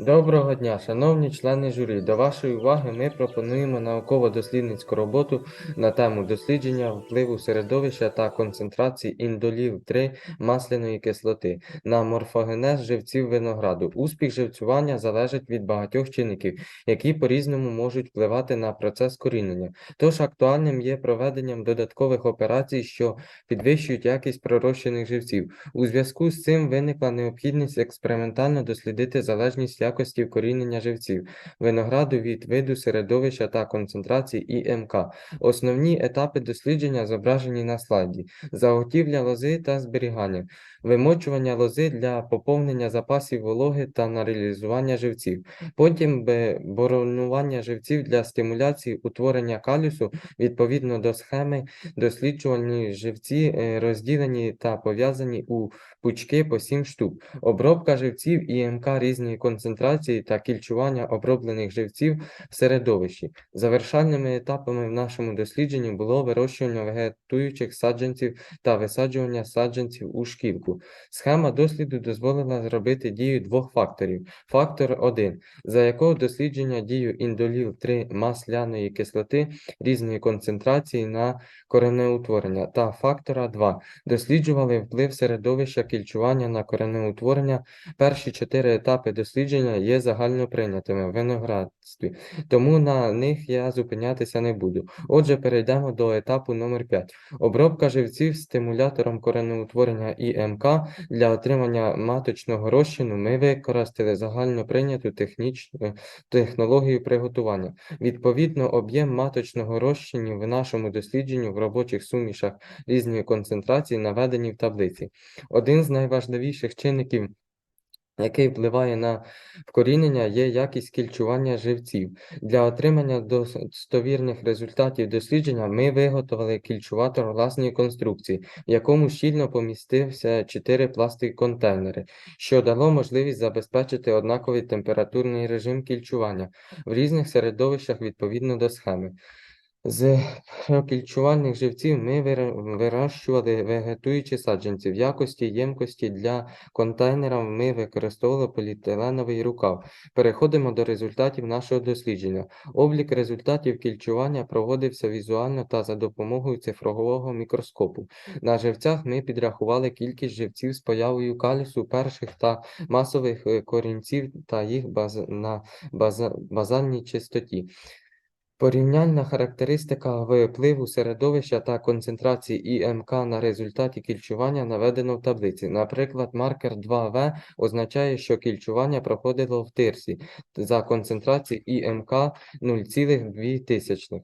Доброго дня, шановні члени журі. До вашої уваги ми пропонуємо науково-дослідницьку роботу на тему дослідження впливу середовища та концентрації індолів 3 масляної кислоти на морфогенез живців винограду. Успіх живцювання залежить від багатьох чинників, які по-різному можуть впливати на процес корінення. Тож актуальним є проведенням додаткових операцій, що підвищують якість пророщених живців. У зв'язку з цим виникла необхідність експериментально дослідити залежність якості вкорінення живців винограду від виду середовища та концентрації ІМК. Основні етапи дослідження зображені на слайді: заготівля лози та зберігання, вимочування лози для поповнення запасів вологи та на реалізування живців. Потім боронування живців для стимуляції утворення калюсу відповідно до схеми досліджувальні живці е, розділені та пов'язані у пучки по 7 штук. Обробка живців і МК різної концентрації та кільчування оброблених живців в середовищі. Завершальними етапами в нашому дослідженні було вирощування вегетуючих саджанців та висаджування саджанців у шківку. Схема досліду дозволила зробити дію двох факторів. Фактор 1, за якого дослідження дію індолів 3 масляної кислоти різної концентрації на коренеутворення та фактора 2 досліджували вплив середовища кільчування на коренеутворення. Перші чотири етапи дослідження є загально прийнятими в виноградстві, тому на них я зупинятися не буду. Отже, перейдемо до етапу номер 5. Обробка живців стимулятором коренеутворення ІМК для отримання маточного розчину ми використали загально прийняту технічну технологію приготування. Відповідно, об'єм маточного розчину в нашому дослідженні в робочих сумішах різної концентрації наведені в таблиці. Один з найважливіших чинників, який впливає на вкорінення, є якість кільчування живців. Для отримання достовірних результатів дослідження ми виготовили кільчуватор власної конструкції, в якому щільно помістився 4 пластикові контейнери, що дало можливість забезпечити однаковий температурний режим кільчування в різних середовищах відповідно до схеми. З кільчувальних живців ми вирощували вегетуючі саджанці. В якості ємкості для контейнера ми використовували поліетиленовий рукав. Переходимо до результатів нашого дослідження. Облік результатів кільчування проводився візуально та за допомогою цифрового мікроскопу. На живцях ми підрахували кількість живців з появою калісу перших та масових е, корінців та їх баз... на база... базальній чистоті. Порівняльна характеристика впливу середовища та концентрації ІМК на результаті кільчування наведено в таблиці. Наприклад, маркер 2В означає, що кільчування проходило в тирсі за концентрації ІМК 0,2.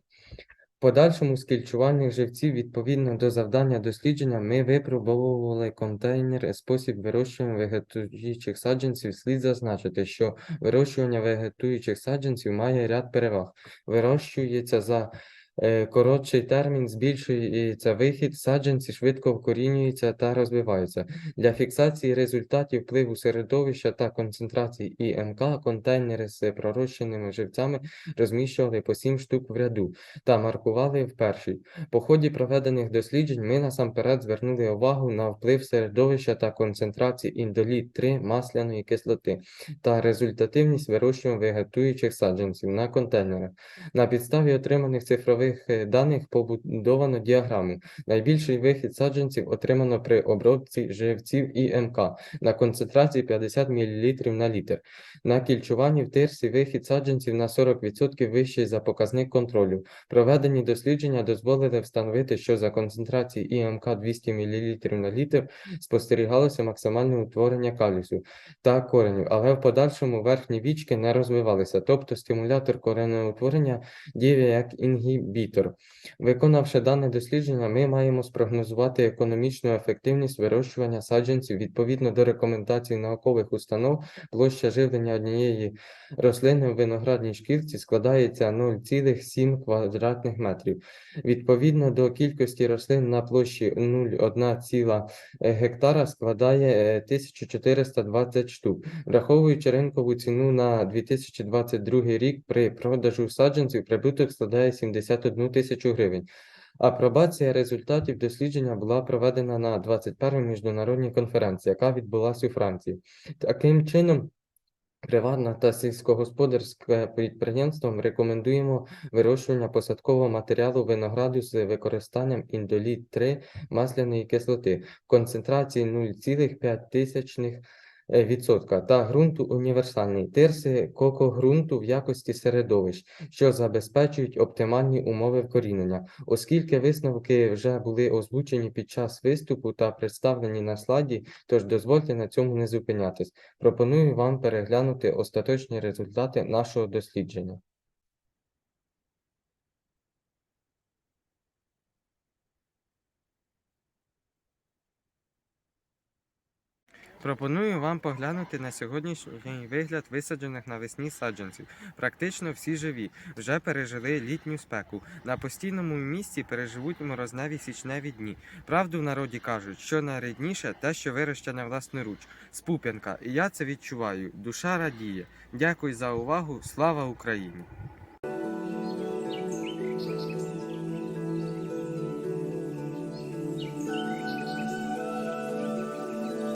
Подальшому з кільчувальних живців відповідно до завдання дослідження ми випробовували контейнер спосіб вирощування вегетуючих саджанців. Слід зазначити, що вирощування вегетуючих саджанців має ряд переваг. Вирощується за коротший термін, збільшується вихід, саджанці швидко вкорінюються та розвиваються. Для фіксації результатів впливу середовища та концентрації ІМК контейнери з пророщеними живцями розміщували по 7 штук в ряду та маркували в першій. По ході проведених досліджень ми насамперед звернули увагу на вплив середовища та концентрації індоліт 3 масляної кислоти та результативність вирощування вегетуючих саджанців на контейнерах. На підставі отриманих цифрових е, даних побудовано діаграму. Найбільший вихід саджанців отримано при обробці живців ІМК на концентрації 50 мл на літр. На кільчуванні в тирсі вихід саджанців на 40% вищий за показник контролю. Проведені дослідження дозволили встановити, що за концентрації ІМК 200 мл на літр спостерігалося максимальне утворення калюсу та коренів, але в подальшому верхні вічки не розвивалися, тобто стимулятор коренеутворення діє як інгібітор. Виконавши дане дослідження, ми маємо спрогнозувати економічну ефективність вирощування саджанців відповідно до рекомендацій наукових установ, площа живлення однієї рослини в виноградній шкірці складається 0,7 квадратних метрів. Відповідно до кількості рослин на площі 0,1 гектара складає е, 1420 штук. Враховуючи ринкову ціну на 2022 рік при продажу саджанців, прибуток складає 71 тисячу гривень. Апробація результатів дослідження була проведена на 21-й міжнародній конференції, яка відбулася у Франції. Таким чином, Приватна та сільськогосподарське підприємствам рекомендуємо вирощування посадкового матеріалу винограду з використанням індоліт 3 масляної кислоти в концентрації 0,5 е, відсотка та ґрунту універсальний тирси кокогрунту в якості середовищ, що забезпечують оптимальні умови вкорінення. Оскільки висновки вже були озвучені під час виступу та представлені на слайді, тож дозвольте на цьому не зупинятись. Пропоную вам переглянути остаточні результати нашого дослідження. Пропоную вам поглянути на сьогоднішній вигляд висаджених навесні саджанців. Практично всі живі, вже пережили літню спеку. На постійному місці переживуть морозневі січневі дні. Правду в народі кажуть, що найрідніше те, що вирощене власноруч. Спуп'янка, і я це відчуваю. Душа радіє. Дякую за увагу. Слава Україні!